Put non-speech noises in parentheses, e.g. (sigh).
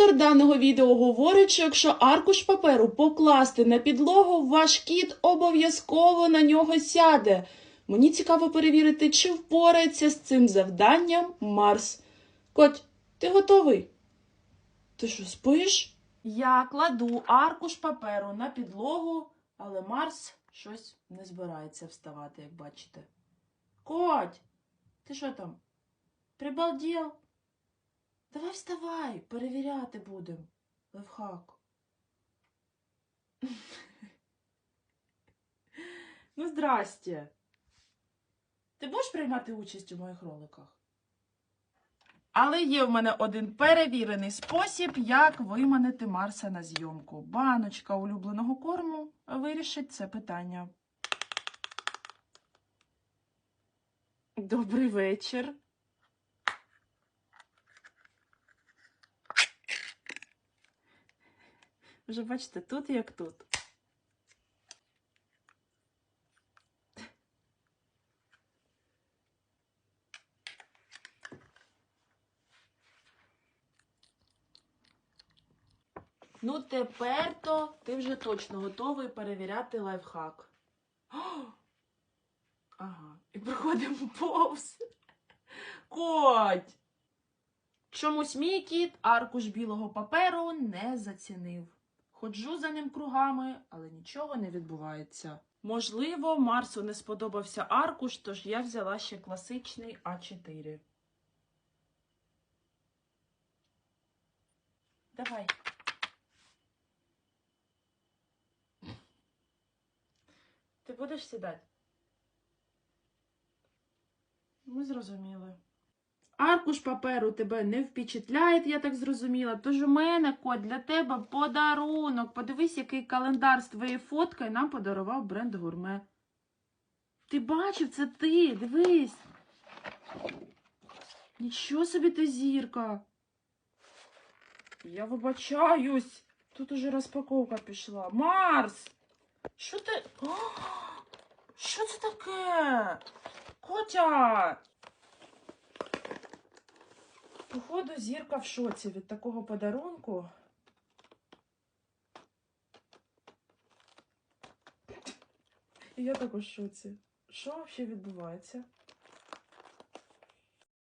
Автор даного відео говорить, що якщо аркуш паперу покласти на підлогу, ваш кіт обов'язково на нього сяде. Мені цікаво перевірити, чи впорається з цим завданням Марс. Коть, ти готовий? Ти що, спиш? Я кладу аркуш паперу на підлогу, але Марс щось не збирається вставати, як бачите. Коть, ти що там? Прибалдів? Давай вставай, перевіряти будемо. Левхак. ну, здрасте. Ти будеш приймати участь у моїх роликах? Але є в мене один перевірений спосіб, як виманити Марса на зйомку. Баночка улюбленого корму вирішить це питання. Добрий вечір. Вже бачите, тут як тут. Ну, тепер то ти вже точно готовий перевіряти лайфхак. О! Ага, і проходимо (laughs) повз. Коть! Чомусь мій кіт аркуш білого паперу не зацінив. Ходжу за ним кругами, але нічого не відбувається. Можливо, Марсу не сподобався аркуш, тож я взяла ще класичний А4. Давай. Ти будеш сідати? Ми зрозуміли. Аркуш паперу тебе не впечатляє, я так зрозуміла. Тож у мене кот для тебе подарунок. Подивись, який календар з твоєю фоткою нам подарував бренд гурме. Ти бачив, це ти, дивись. Нічого собі ти зірка. Я вибачаюсь. Тут уже розпаковка пішла. Марс! Що ти. Що це таке? Котя! Походу, зірка в шоці від такого подарунку. І я також в шоці. Що взагалі відбувається?